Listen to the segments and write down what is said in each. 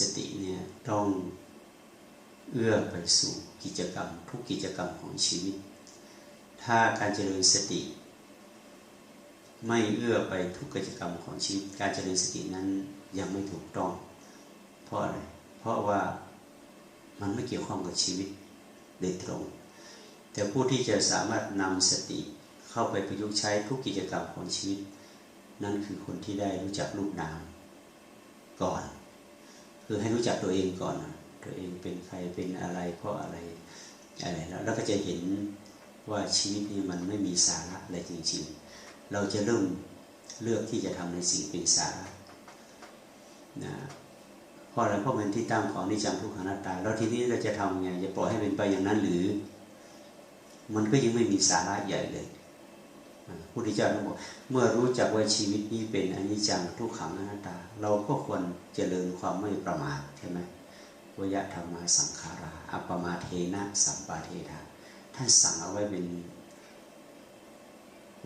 สติเนี่ยต้องเอื้อไปสู่กิจกรรม ทุกกิจกรรมของชีวิต ถ้าการเจริญสติ ไม่เอื้อไปทุกกิจกรรมของชีวิต การเจริญสตินั้นยังไม่ถูกต้อง เพราะอะไร เพราะว่ามันไม่เกี่ยวข้องกับชีวิตโดยตรง แต่ผู้ที่จะสามารถนำสติเข้าไปประยุกต์ใช้ทุกกิจกรรมของชีวิต นั่นคือคนที่ได้รู้จักรูปนามก่อน คือให้รู้จักตัวเองก่อน ตัวเองเป็นใครเป็นอะไรเพราะอะไรอะไรแล้วเราก็จะเห็นว่าชีวิตนี้มันไม่มีสาระอะไรจริงๆ เราจะเริ่มเลือกที่จะทำในสิ่งเป็นสาระนะเพราะอะไรเพราะมันที่ตั้งของนิจังทุกขังนัตตา แล้วทีนี้เราจะทำไงจะปล่อยให้เป็นไปอย่างนั้นหรือ มันก็ยังไม่มีสาระใหญ่เลย พุทธเจ้าบอกเมื่อรู้จักว่าชีวิตนี้เป็นอนิจจังทุกขังอนัตตา เราก็ควรเจริญความไม่ประมาทใช่ไหมวยธรรมาสังขารา อัปมาเทนะสัมปาเทธาท่านสั่งเอาไว้เป็น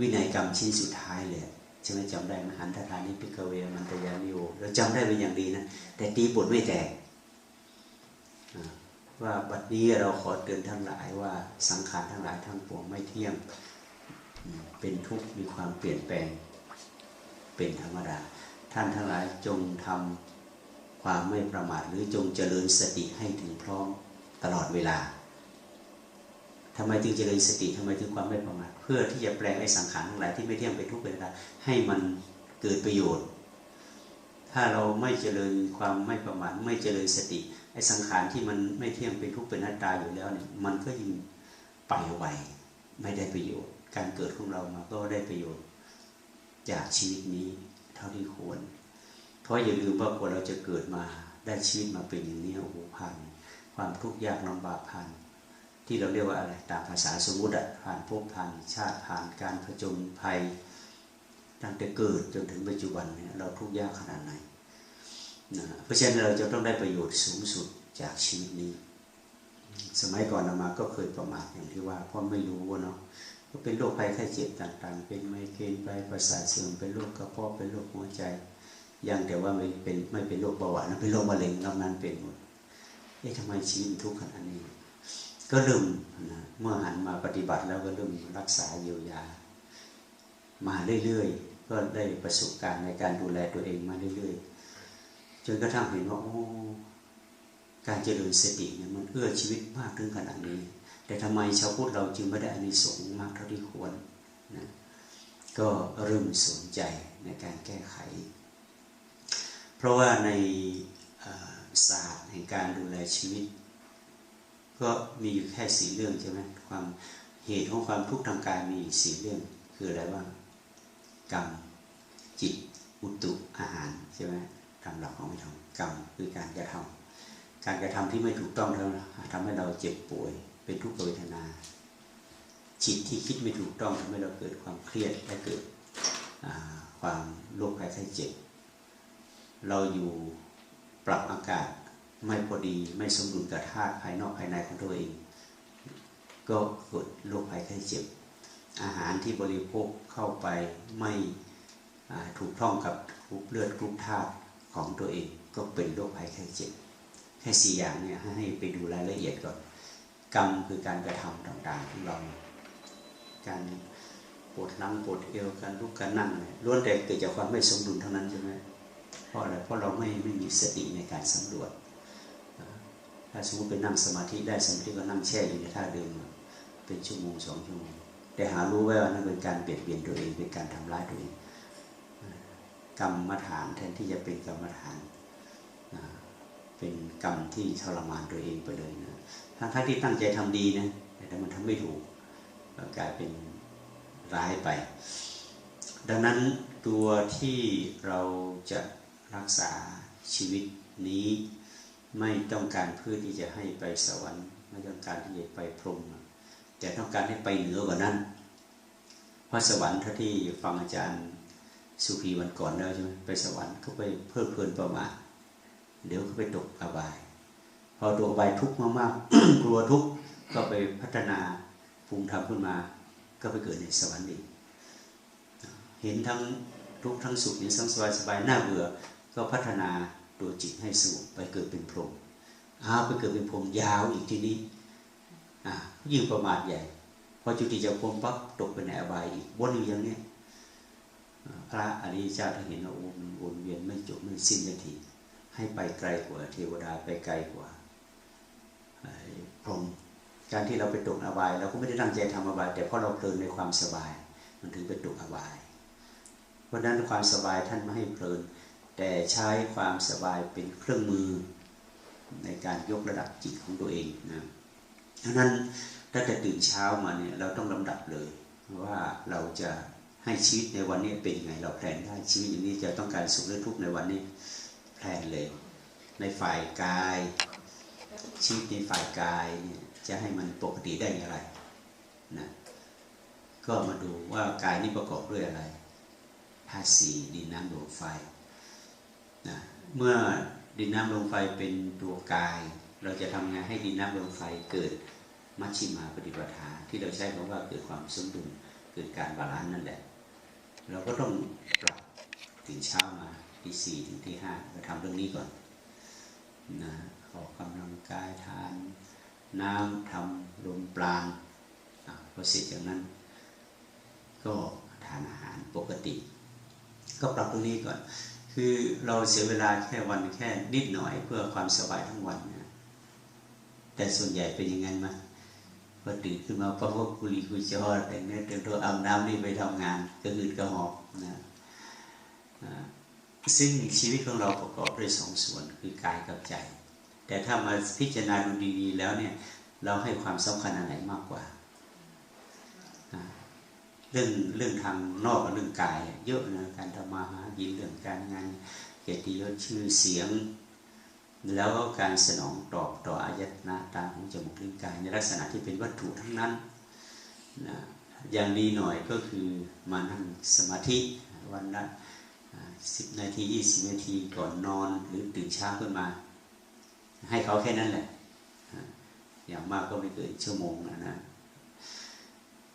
วินัยกรรมชิ้นสุดท้ายเลยใช่ไหมจำได้ไหมหันทธานิพิกเวมันตยามิโอเราจำได้เป็นอย่างดีนะ แต่ตีบทไม่แตกว่าบัดนี้เราขอเตือนทั้งหลายว่าสังขารทั้งหลายทั้งปวงไม่เที่ยง เป็นทุกข์มีความเปลี่ยนแปลงเป็นธรรมดา ท่านทั้งหลายจงทำความไม่ประมาทหรือจงเจริญสติให้ถึงพร้อมตลอดเวลาทำไมจึงเจริญสติทำไมถึงความไม่ประมาทเพื่อที่จะแปลงไอ้สังขารทั้งหลายที่ไม่เที่ยงเป็นทุกข์เป็นธรรมดาให้มันเกิดประโยชน์ ถ้าเราไม่เจริญความไม่ประมาทไม่เจริญสติไอ้สังขารที่มันไม่เที่ยงเป็นทุกข์เป็นอนัตตาอยู่แล้วเนี่ยมันก็ยิ่งไปไวไม่ได้ประโยชน์ การเกิดของเรามาก็ได้ประโยชน์จากชีวิตนี้เท่าที่ควร เพราะอย่าลืมว่าคนเราจะเกิดมาได้ชีวิตมาเป็นอย่างนี้โอ้โหผ่าน ความทุกข์ยากลำบากผ่าน ที่เราเรียกว่าอะไรตามภาษาสมมติผ่านภพผ่านชาติผ่านการผจญภัยตั้งแต่เกิดจนถึงปัจจุบันเนี่ยเราทุกข์ยากขนาดไหนนะเพราะฉะนั้นเราจะต้องได้ประโยชน์สูงสุดจากชีวิตนี้ สมัยก่อนเรามาก็เคยประมาทอย่างที่ว่าเพราะไม่รู้เนาะ ก็เป็นโรคภัยไข้เจ็บต่างๆ เป็นไมเกรนไปประสาทเสื่อมเป็นโรคกระเพาะเป็นโรคหัวใจยังแต่ว่าไม่เป็นไม่เป็นโรคเบาหวานเป็นโรคมะเร็งนอกนั้นเป็นหมดเอ๊ะทำไมชีวิตทุกข์ขนาดนี้ ก็เริ่มนะเมื่อหันมาปฏิบัติแล้วก็เริ่มรักษาเยียวยา มาเรื่อยๆก็ได้ประสบการณ์ในการดูแลตัวเองมาเรื่อยๆจนกระทั่งเห็นว่าโอ้ การเจริญสติเนี่ยมันเอื้อชีวิตมากถึงขนาดนี้ แต่ทำไมชาวพุทธเราจึงไม่ได้อานิสงส์มากเท่าที่ควรนะก็เริ่มสนใจในการแก้ไข เพราะว่าในศาสตร์แห่งการดูแลชีวิต ก็มีอยู่แค่สี่เรื่องใช่ไหมความเหตุของความทุกข์ทางกายมีสี่เรื่องคืออะไรบ้างกรรมจิตอุตุอาหารใช่ไหมตามหลักของวิธรรมกรรมคือการกระทำ การกระทำที่ไม่ถูกต้องแล้วทำให้เราเจ็บป่วย เป็นทุกขเวทนาจิตที่คิดไม่ถูกต้องทำให้เราเกิดความเครียดและเกิดความโรคภัยไข้เจ็บ เราอยู่ปรับอากาศไม่พอดีไม่สมดุลกับธาตุภายนอกภายในของตัวเอง ก็เกิดโรคภัยไข้เจ็บ อาหารที่บริโภคเข้าไปไม่ถูกต้องกับกรุ๊ปเลือดกรุ๊ปธาตุของตัวเองก็เป็นโรคภัยไข้เจ็บ แค่สี่อย่างเนี่ยให้ไปดูรายละเอียดก่อนกรรมคือการกระทำต่างๆของเรา การปวดหลังปวดเอวการลุกการนั่งล้วนแต่เกิดจากความไม่สมดุลเท่านั้นใช่ไหมเพราะอะไรเพราะเราไม่ไม่มีสติในการสำรวจ ถ้าสมมติไปนั่งสมาธิได้สมาธิก็นั่งแช่อยู่ในท่าเดิมเป็นชั่วโมงสองชั่วโมงแต่หารู้ไว้ว่านั่นเป็นการเปลี่ยนเปลี่ยนตัวเองเป็นการทำร้ายตัวเองกรรมฐานแทนที่จะเป็นกรรมฐาน เป็นกรรมที่ทรมานตัวเองไปเลยนะทั้งที่ตั้งใจทำดีนะ แต่มันทำไม่ถูกก็กลายเป็นร้ายไป ดังนั้นตัวที่เราจะรักษาชีวิตนี้ ไม่ต้องการเพื่อที่จะให้ไปสวรรค์ ไม่ต้องการที่จะไปพรหมแต่ต้องการให้ไปเหนือกว่านั้น เพราะสวรรค์ถ้าที่ฟังอาจารย์สุภีวันก่อนแล้วใช่ไหมไปสวรรค์เขาไปเพิ่มเพลินประมาท เดี๋ยวเขาไปตกอบาย พอตัวอบายทุกข์มากๆกลัวทุกข์ก็ไปพัฒนาภูมิธรรมขึ้นมา ก็ไปเกิดในสวรรค์อีกเห็นทั้งทุกข์ทั้งสุขเห็นทั้งสบายสบายน่าเบื่อ ก็พัฒนาตัวจิตให้สงบไปเกิดเป็นพรหมอ้าวไปเกิดเป็นพรหมยาวอีกทีนี้อ่ายิ่งประมาทใหญ่ พอจุติจากพรหมปั๊บตกไปในอบายอีกวนอยู่อย่างนี้พระอริยเจ้าท่านเห็นว่าวนเวียนไม่จบไม่สิ้นนาที ให้ไปไกลกว่าเทวดาไปไกลกว่าพรหมการที่เราไปตกอบายเราก็ไม่ได้ตั้งใจทำอบาย แต่เพราะเราเพลินในความสบาย มันถึงไปตกอบาย เพราะนั้นความสบายท่านไม่ให้เพลิน แต่ใช้ความสบายเป็นเครื่องมือในการยกระดับจิตของตัวเองนะดังนั้นถ้าจะตื่นเช้ามาเนี่ยเราต้องลำดับเลย ว่าเราจะให้ชีวิตในวันนี้เป็นยังไงเราแพนได้ชีวิตอย่างนี้จะต้องการสุขหรือทุกข์ในวันนี้ แพลนเลย ในฝ่ายกายชีวิตในฝ่ายกายเนี่ยจะให้มันปกติได้อย่างไรนะก็มาดูว่ากายนี้ประกอบด้วยอะไรธาตุสี่ดินน้ำลมไฟนะเมื่อดินน้ำลมไฟเป็นตัวกาย เราจะทำงานให้ดินน้ำลมไฟเกิดมัชชิมาปฏิปทาที่เราใช้คำว่าเกิดความสมดุลเกิดการบาลานซ์นั่นแหละ เราก็ต้องปรับถึงเช้ามา ที่สี่ถึงที่ห้าเราทำเรื่องนี้ก่อนนะออกกำลังกายทาน น้ำทำลมปราณพอเสร็จจากนั้น ก็ทานอาหารปกติ ก็ปรับตรงนี้ก่อน คือเราเสียเวลาแค่วันแค่นิดหน่อยเพื่อความสบายทั้งวันนะแต่ส่วนใหญ่เป็นยังไงมาพอตื่นขึ้นมาพระพกุลีกุจอแต่งเนื้อแต่งตัวอาบน้ำนี่ไปทำงานก็อืดก็หอบนะ ซึ่งชีวิตของเราประกอบด้วยสองส่วนคือกายกับใจ แต่ถ้ามาพิจารณาดูดีๆแล้วเนี่ยเราให้ความสำคัญอะไรมากกว่า เรื่องเรื่องทางนอกกับเรื่องกาย เยอะนะการทำมาหากินเรื่องการงานเกียรติยศชื่อเสียง แล้วก็การสนองตอบต่ออายตนะตาของจมูกลิ้นกาย ในลักษณะที่เป็นวัตถุทั้งนั้นนะอย่างดีหน่อยก็คือมานั่งสมาธิวันละ สิบนาทียี่สิบนาทีก่อนนอนหรือตื่นเช้าขึ้นมา ให้เขาแค่นั้นแหละ อย่างมากก็ไม่เกินชั่วโมงนะนะ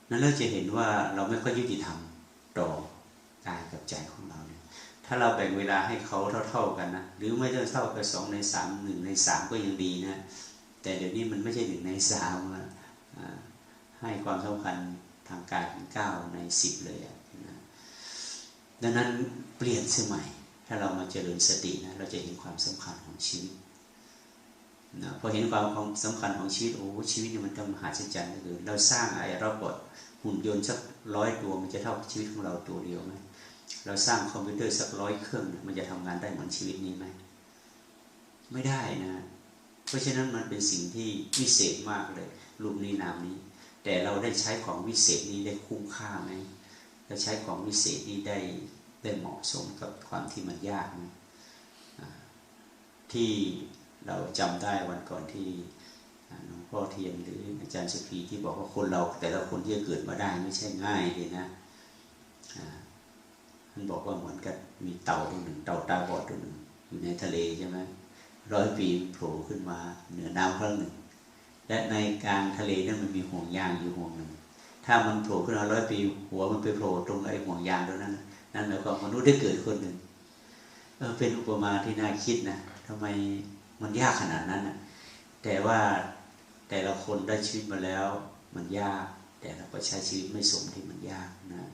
นั้นเราจะเห็นว่าเราไม่ค่อยยุติธรรมต่อกายกับใจของเราเนี่ยถ้าเราแบ่งเวลาให้เขาเท่า ๆกันนะหรือไม่ต้องเท่ากับสองในสามหนึ่งในสามก็ยังดีนะ แต่เดี๋ยวนี้มันไม่ใช่หนึ่งในสามให้ความสำคัญทางกายเป็นเก้าในสิบเลยนะดังนั้น ลี่ยนเสียใหม่ ถ้าเรามาเจริญสตินะเราจะเห็นความสำคัญของชีวิตนะพอเห็นความสำคัญของชีวิตโอ้ชีวิตนี่มันต้องมหาศาลคือเราสร้างไรเราบดหุ่นยนต์สักร้อยตัวมันจะเท่าชีวิตของเราตัวเดียวไหมเราสร้างคอมพิวเตอร์สักร้อยเครื่องมันจะทำงานได้เหมือนชีวิตนี้ไหมไม่ได้นะ เพราะฉะนั้นมันเป็นสิ่งที่วิเศษมากเลย รูปนี้นามนี้ แต่เราได้ใช้ของวิเศษนี้ได้คุ้มค่าไหมเราใช้ของวิเศษนี้ได้ ได้เหมาะสมกับความที่มันยากไหมที่เราจำได้วันก่อนที่หลวงพ่อเทียนหรืออาจารย์สุพีที่บอกว่าคนเรา แต่ละคนที่จะเกิดมาได้ไม่ใช่ง่ายเลยนะท่านบอกว่าเหมือนกับมีเต่าตัวหนึ่งเต่าตาบอดตัวหนึ่งอยู่ในทะเลใช่ไหมร้อยปีโผล่ขึ้นมาเหนือน้ำครั้งหนึ่ง และในกลางทะเลนั้นมันมีห่วงยางอยู่ห่วงหนึ่ง ถ้ามันโผล่ขึ้นมาร้อยปี หัวมันไปโผล่ตรงไอ้ห่วงยางตรงนั้น นั่นหมายความมนุษย์ได้เกิดคนหนึ่งเออเป็นอุปมาที่น่าคิดนะทำไมมันยากขนาดนั้นนะแต่ว่าแต่ละคนได้ชีวิตมาแล้ว มันยาก แต่เราก็ใช้ชีวิตไม่สมที่มันยากนะ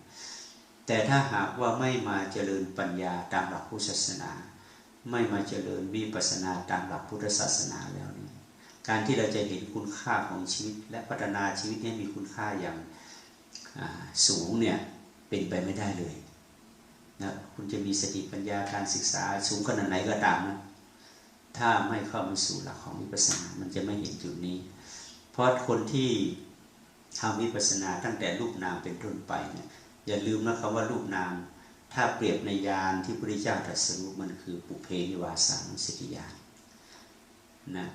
แต่ถ้าหากว่าไม่มาเจริญปัญญาตามหลักพุทธศาสนา ไม่มาเจริญวิปัสสนาตามหลักพุทธศาสนาแล้วนี่การที่เราจะเห็นคุณค่าของชีวิต และพัฒนาชีวิตให้มีคุณค่าอย่างสูงเนี่ยเป็นไปไม่ได้เลย นะคุณจะมีสติปัญญาการศึกษาสูงขนาดไหนก็ตามนะถ้าไม่เข้ามาสู่หลักของวิปัสสนา มันจะไม่เห็นจุดนี้ เพราะคนที่ทำวิปัสสนาตั้งแต่รูปนามเป็นต้นไปเนี่ยอย่าลืมนะครับว่ารูปนาม ถ้าเปรียบในยานที่พระพุทธเจ้าตรัสรู้มันคือปุเพนิวาสานุสติญาณนะ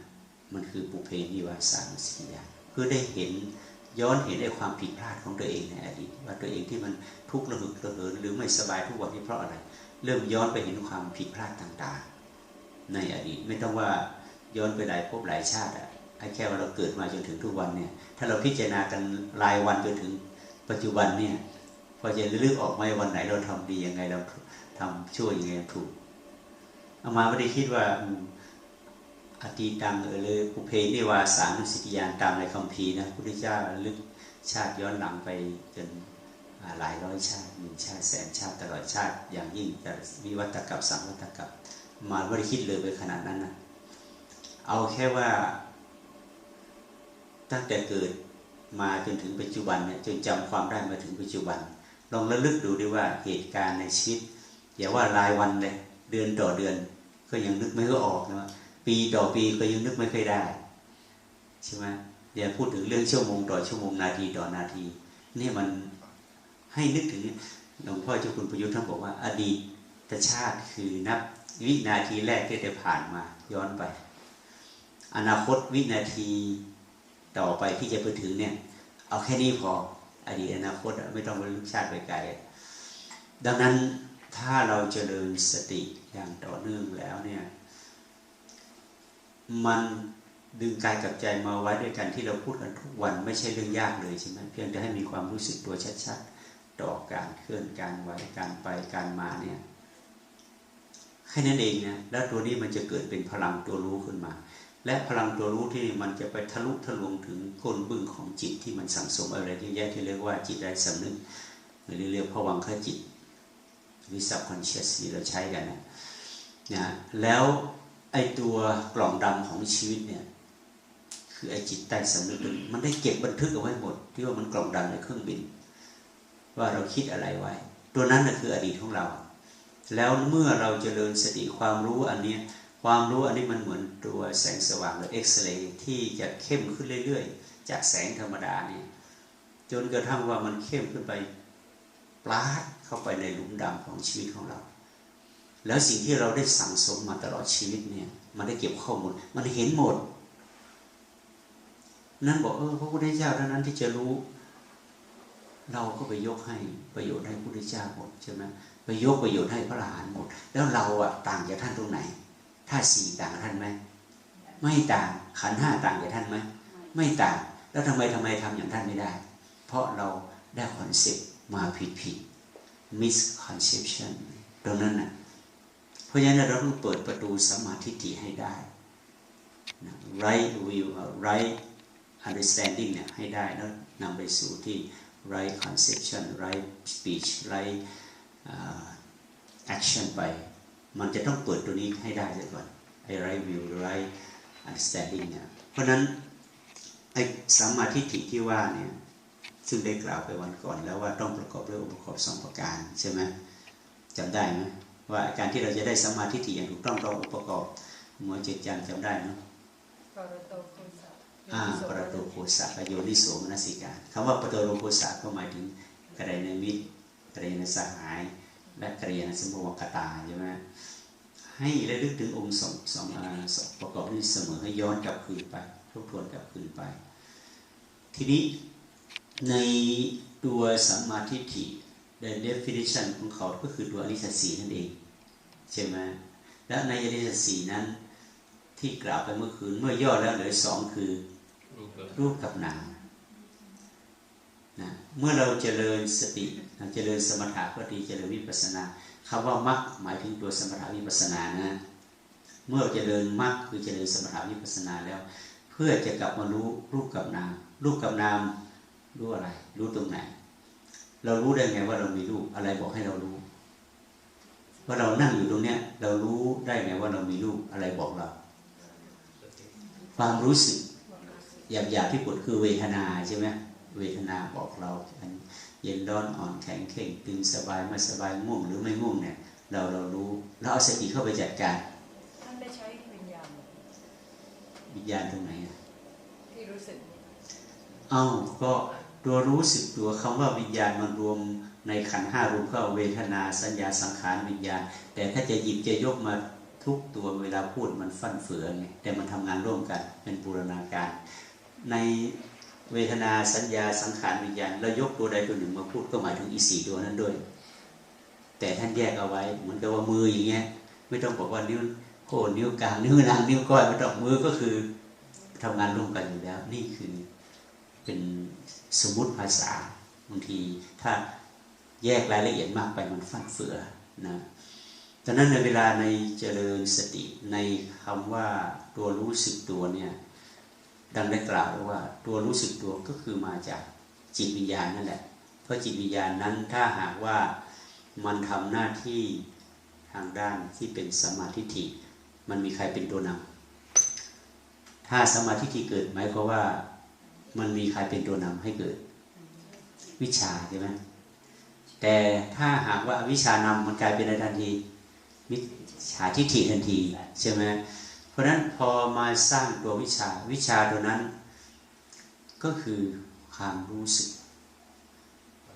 มันคือปุเพนิวาสานุสติญาณเพื่อได้เห็น ย้อนเห็นไอ้ความผิดพลาดของตัวเองในอดีตว่าตัวเองที่มันทุกข์ระหึกระเหินหรือไม่สบายทุกวันที่เพราะอะไร เริ่มย้อนไปเห็นความผิดพลาดต่างๆ ในอดีตไม่ต้องว่าย้อนไปหลายภพหลายชาติอะแค่ว่าเราเกิดมาจนถึงทุกวันเนี่ย ถ้าเราพิจารณากันรายวันจนถึงปัจจุบันเนี่ยพอจะลึกออกไหมวันไหนเราทำดียังไงเราทำช่วยยังไงถูกเอามาไม่ได้คิดว่า อตีตังเออเลยอุเพนิวาสานุสติยานตามในคำพีนะพุทธเจ้าลึกชาติย้อนหลังไปจนหลายร้อยชาติหนึ่งชาติแสนชาติตลอดชาติ อย่างยิ่งแต่วิวัตกับสังวัตกับมาไม่ได้คิดเลยไปขนาดนั้นนะเอาแค่ว่า ตั้งแต่เกิดมาจนถึงปัจจุบันเนี่ยจนจำความได้มาถึงปัจจุบัน ลองระลึกดูดิว่าเหตุการณ์ในชีวิตอย่าว่ารายวันเลยเดือนต่อเดือน ก็ยังนึกไม่อออกนะ ปีต่อปีก็ยังนึกไม่ค่อยได้ใช่ไหมอย่าพูดถึงเรื่องชั่วโมงต่อชั่วโมงนาทีต่อนาที นี่มันให้นึกถึงหลวงพ่อเจ้าคุณประยุทธ์ท่านบอกว่า อดีตชาติคือนับวินาทีแรกที่ได้ผ่านมา ย้อนไป อนาคตวินาทีต่อไปที่จะไปถึงเนี่ย เอาแค่นี้พออดีตอนาคตไม่ต้องไปลุกชาติไปไกลดังนั้นถ้าเราจเจริญสติอย่างต่อเนื่องแล้วเนี่ย มันดึงกายกับใจมาไว้ด้วยกันที่เราพูดกันทุกวันไม่ใช่เรื่องยากเลยใช่ไหมเพียงแต่ให้มีความรู้สึกตัวชัดๆต่อการเคลื่อนการไหวการไปการมาเนี่ยแค่นั้นเองนะแล้วตัวนี้มันจะเกิดเป็นพลังตัวรู้ขึ้นมา และพลังตัวรู้ที่มันจะไปทะลุทะลวงถึงก้นบึ้งของจิตที่มันสั่งสมอะไรที่แยกที่เรียกว่าจิตไร้สำนึกหรือเรียกผวังขจิตวิสับคอนเชียสที่เราใช้กันนะนะแล้ว ไอตัวกล่องดำของชีวิตเนี่ย คือไอจิตใต้สำนึกมันได้เก็บบันทึกเอาไว้หมด ที่ว่ามันกล่องดำในเครื่องบิน ว่าเราคิดอะไรไว้ ตัวนั้นนะคืออดีตของเรา แล้วเมื่อเราจเจริญสติความรู้อันนี้ความรู้อันนี้มันเหมือนตัวแสงสว่างหรือเอ็กซเรย์ที่จะเข้มขึ้นเรื่อยๆ จากแสงธรรมดาเนี่ยจนกระทั่งว่ามันเข้มขึ้นไปปลาดเข้าไปในหลุมดำของชีวิตของเรา แล้วสิ่งที่เราได้สั่งสมมาตลอดชีวิตเนี่ย มันได้เก็บข้อมูลมันเห็นหมด นั่นบอกเออพระพุทธเจ้าเท่านั้นที่จะรู้ เราก็ไปยกให้ประโยชน์ให้พระพุทธเจ้าหมดใช่ไหมไปยกประโยชน์ให้พระอรหันต์หมด แล้วเราอะต่างจากท่านตรงไหนถ้าสี่ต่างท่านไหมไม่ต่างขันห้าต่างจากท่านไหมไม่ต่างแล้วทำไมทำไมทำอย่างท่านไม่ได้ เพราะเราได้คอนเซ็ปต์มาผิดผิด misconception ตรงนั้นนะเพ ราะฉะนั้นเราต้องเปิดประตูสมาธิิให้ได้ right view right understanding เนี่ยให้ได้แล้วนำไปสู่ที่ right conception right speech right uh, action ไป มันจะต้องเปิดตัวนี้ให้ได้ก่อนไอ้ right view right understanding เนี่ยเพราะนั้นไอ้สมาทิฏฐิที่ว่าเนี่ยซึ่งได้กล่าวไปวันก่อนแล้วว่าต้องประกอบด้วยองค์ประกอบสองประการใช่ไหมจำได้ไหม ว่าการที่เราจะได้สมาธิที่อย่างถูกต้องต้ององค์ประกอบหมอเจ็ดจันจำได้ไหมปรโตโคสะอ่าปรโตโคสะโยนิโสมนสิการคำว่าปรโตโคสะก็หมายถึงกระไดในมิตรกระไดในสหาย และกระไดในสมบูรณ์กตาใช่ไหมให้ระลึกถึงองค์สองสองประกอบนี้เสมอให้ย้อนกลับคืนไปทบทวนกลับคืนไป ทีนี้ในตัวสัมมาทิฏฐิ the definition ของเขาก็คือตัวอริยสัจสีนั่นเองใช่ไหมและในอริยสัจสีนั้น ที่กล่าวไปเมื่อคืนเมื่อย่อแล้วเหลือสองคือรูปกับนามนะเมื่อเราเจริญสติเจริญสมถะก็ดีเจริญวิปัสนาคำว่ามักหมายถึงตัวสมถะวิปัสนานะเมื่อเจริญมักคือเจริญสมถะวิปัสนาแล้ว เพื่อจะกลับมารู้รูปกับนามรูปกับนามรู้อะไร รู้ตรงไหน เรารู้ได้ไงว่าเรามีรูปอะไรบอกให้เรารู้ว่าเรานั่งอยู่ตรงเนี้ย เรารู้ได้ไงว่าเรามีรูปอะไรบอกเรา ความรู้สึกอย่างอย่างที่ปวดคือเวทนาใช่ไหมเวทนาบอกเราเย็นร้อนอ่อนแข็งเข่งตึงสบายไม่สบายง่วงหรือไม่ง่วงเนี่ย เราเรารู้เราเอาสติเข้าไปจัดการท่านได้ใช้วิญญาณวิญญาณตรงไหนที่รู้สึกเอาก็ ตัวรู้สึกตัวคำว่าวิญญาณมันรวมในขันห้ารวมเข้าเวทนาสัญญาสังขารวิญญาณ แต่ถ้าจะหยิบจะยกมาทุกตัวเวลาพูดมันฟั่นเฟือไงแต่มันทำงานร่วมกันเป็นบูรณาการ ในเวทนาสัญญาสังขารวิญญาณเรายกตัวใดตัวหนึ่งมาพูดก็หมายถึงอีสี่ตัวนั้นด้วย แต่ท่านแยกเอาไว้เหมือนกับว่ามืออย่างเงี้ยไม่ต้องบอกว่านิ้วโคป้นิ้วกลางนิ้วนางนิ้วก้อยมาดอกมือก็คือทำงานร่วมกันอยู่แล้ว นี่คือเป็น สมมติภาษาบางทีถ้าแยกรายละเอียดมากไปมันฟันเฟือนะดังนั้นในเวลาในเจริญสติในคำว่าตัวรู้สึกตัวเนี่ยดังได้กล่าวว้ว่าตัวรู้สึกตัวก็คือมาจากจิตวิญญาณนั่นแหละ เพราะจิตวิญญาณนั้นถ้าหากว่ามันทำหน้าที่ทางด้านที่เป็นสมาธิฐิมันมีใครเป็นตัวนำถ้าสมาธิฐิเกิดหมายความว่า มันมีใครเป็นตัวนำให้เกิด วิชาใช่ไหมแต่ถ้าหากว่าวิชานำมันกลายเป็นอะไรทันทีวิชาทิฏฐิทันทีใช่ไหมเพราะฉะนั้นพอมาสร้างตัววิชาวิชาตัวนั้น ก็คือความรู้สึก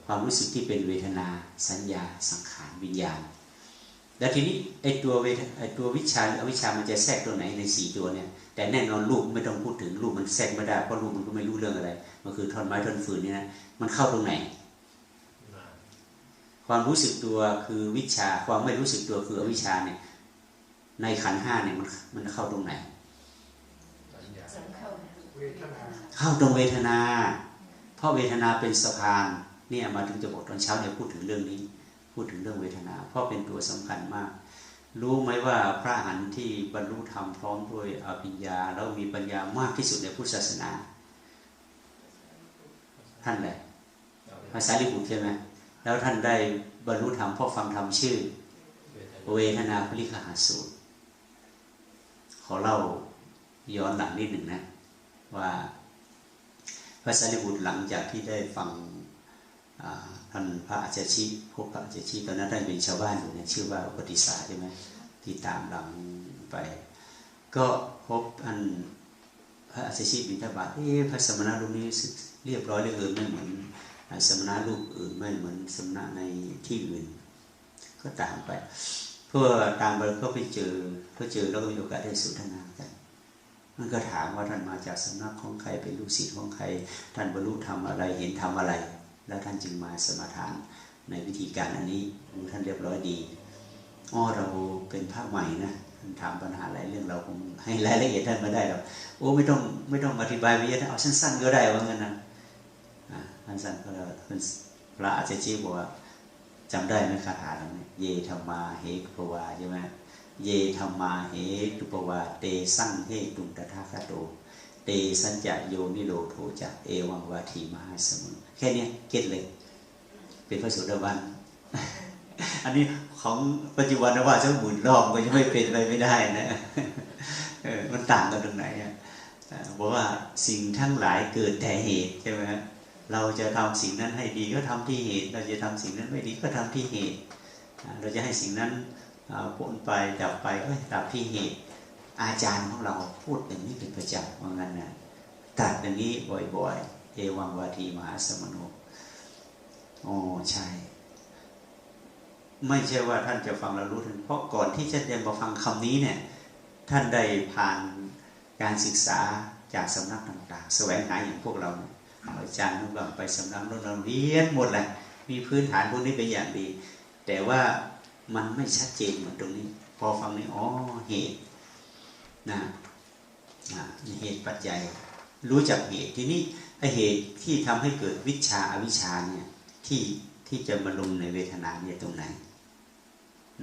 ความรู้สึกที่เป็นเวทนา สัญญา สังขารวิญญาณ แล้วทีนี้ไอตัวเวทไอตัววิชาหรืออวิชามันจะแทรกตัวไหนในสี่ตัวเนี่ย แต่แน่นอนรูปไม่ต้องพูดถึงรูปมันแทรกไม่ได้เพราะรูปมันก็ไม่รู้เรื่องอะไร มันคือท่อนไม้ท่อนฟืนนี่นะมันเข้าตรงไหน ความรู้สึกตัวคือวิชาความไม่รู้สึกตัวคืออวิชาเนี่ย ในขันธ์ห้าเนี่ยมันมันเข้าตรงไหนสังเข้าเวทนาเข้าตรงเวทนา เพราะเวทนาเป็นสะพานเนี่ยมาถึงจะบอกตอนเช้าเนี่ยพูดถึงเรื่องนี้ พูดถึงเรื่องเวทนา เพราะเป็นตัวสำคัญมาก รู้ไหมว่าพระหันที่บรรลุธรรมพร้อมด้วยอภิญญา แล้วมีปัญญามากที่สุดในพุทธศาสนา ท่านแหละภาษาลิบุตรใช่ไหมแล้วท่านได้บรรลุธรรมเพราะฟังธรรมชื่อ เวทนาภริคหาสูตร ขอเล่าย้อนหลังนิดหนึ่งนะ ว่าพระสารีบุตรหลังจากที่ได้ฟัง ท่านพระอาจารย์ชิพบพระอาจารย์ชิตอนนั้นท่านเป็นชาวบ้านอยู่เนี่ยชื่อว่าอุปติสาใช่ไหมที่ตามหลังไป ก็พบท่านพระอาจารย์ชิบินทบาทเอ๊ะพระสมณะรูปนี้เรียบร้อยเหลยเออไม่เหมือนสมณะรูปอื่นไม่เหมือนสมณะในที่อื่น ก็ตามไป เพื่อตามไปก็ไปเจอเพื่อเจอแล้วก็มีโอกาสได้สนทนากันมันก็ถามว่าท่านมาจากสำนักของใครเป็นลูกศิษย์ของใคร ท่านบรรลุทำอะไรเห็นทำอะไร แล้วท่านจึงมาสมาทานในวิธีการอันนี้ท่านเรียบร้อยดีอ้อเราเป็นภาคใหม่นะท่านถามปัญหาหลายเรื่องเราคงให้รายละเอียดท่านม่ได้หรอกโอ้ไม่ต้องไม่ต้องอธิบายไปเยอะนะเอาสั้นๆก็ได้ว่างั้นนะอ่าสั้นๆก็ได้พระอาจารย์ชี้บอกว่าจำได้ไหมคาถาตรงนี้เยธรรมาเหกปวาใช่ไหมเยธรรมาเหตุปวาเตสั่งเหตุตถาคตโต เตสัญจโยนิโรโทจะเอวังวาทีมหาสมุนแค่นี้เก็ตเลยเป็นพระสุดาบันอันนี้ของปัจจุบันนะว่าจะหมุนรอบก็ยังไม่เป็นไปไม่ได้นะมันต่างกันตรงไหนอะบอกว่าสิ่งทั้งหลายเกิดแต่เหตุใช่ไหมฮะเราจะทำสิ่งนั้นให้ดีก็ทำที่เหตุ เราจะทำสิ่งนั้นไม่ดีก็ทำที่เหตุ เราจะให้สิ่งนั้นพ้นไปดับไปก็ดับที่เหตุ อาจารย์ของเราพูดอย่างนี้เป็นประจำว่างั้นนะตัดอย่างนี้บ่อยๆ เอวังวาทีมหาสมโนโอ้ใช่ ไม่ใช่ว่าท่านจะฟังแล้วรู้ทันเพราะก่อนที่จะเดินมาฟังคำนี้เนี่ย ท่านได้ผ่านการศึกษาจากสำนักต่างๆ แสวงหาอย่างพวกเราอาจารย์พวกเราไปสำนักโน้นเราเรียนหมดเลยมีพื้นฐานพวกนี้เป็นอย่างดี แต่ว่ามันไม่ชัดเจนเหมือนตรงนี้ พอฟังนี้อ๋อเหตุ นะอ่าเหตุปัจจัย รู้จักเหตุทีนี้ไอเหตุที่ทำให้เกิดวิชาอวิชาเนี่ยที่ที่จะมาลงในเวทนาเนี่ยตรงไหน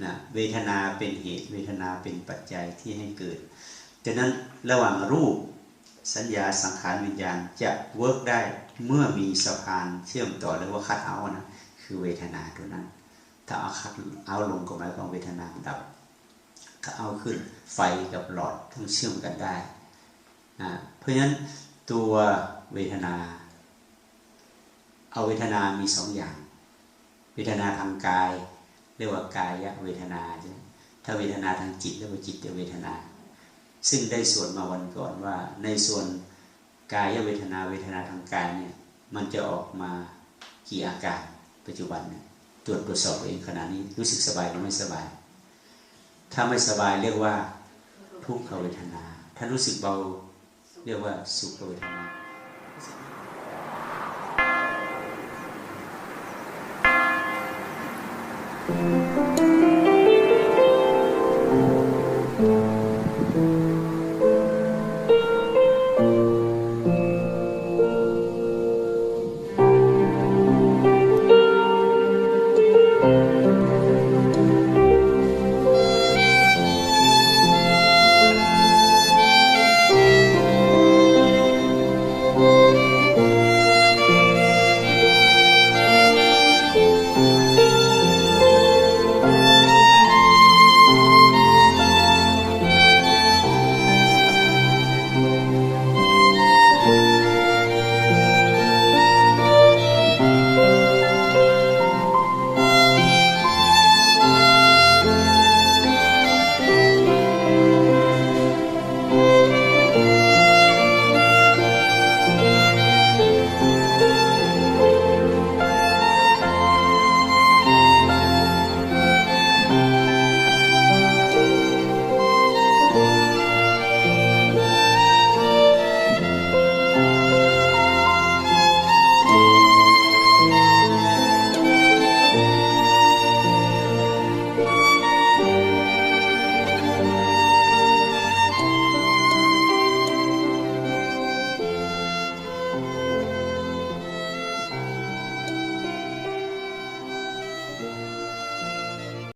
นะเวทนาเป็นเหตุ เวทนาเป็นปัจจัยที่ให้เกิดฉะนั้นระหว่างรูปสัญญาสังขารวิญญาณจะเวิร์กได้เมื่อมีสะพานเชื่อมต่อหรือว่าคัดเอานะคือเวทนาตัวนั้น ถ้าเอาคัดเอาลงก็หมายความเวทนาดับ ถ้าเอาขึ้นไฟกับหลอดต้องเชื่อมกันได้นะเพราะฉะนั้นตัวเวทนา เอาเวทนามีสองอย่าง เวทนาทางกาย เรียกว่ากายเวทนาใช่ไหมถ้าเวทนาทางจิตเรียกว่าจิตเวทนา ซึ่งได้ส่วนมาวันก่อนว่า ในส่วนกายเวทนาเวทนาทางกายเนี่ยมันจะออกมากี่อาการปัจจุบันตรวจตรวจสอบตัวเองขณะนี้รู้สึกสบายหรือไม่สบาย ถ้าไม่สบายเรียกว่า ทุกขเวทนา ถ้ารู้สึกเบาเรียกว่าสุขเวทนาเ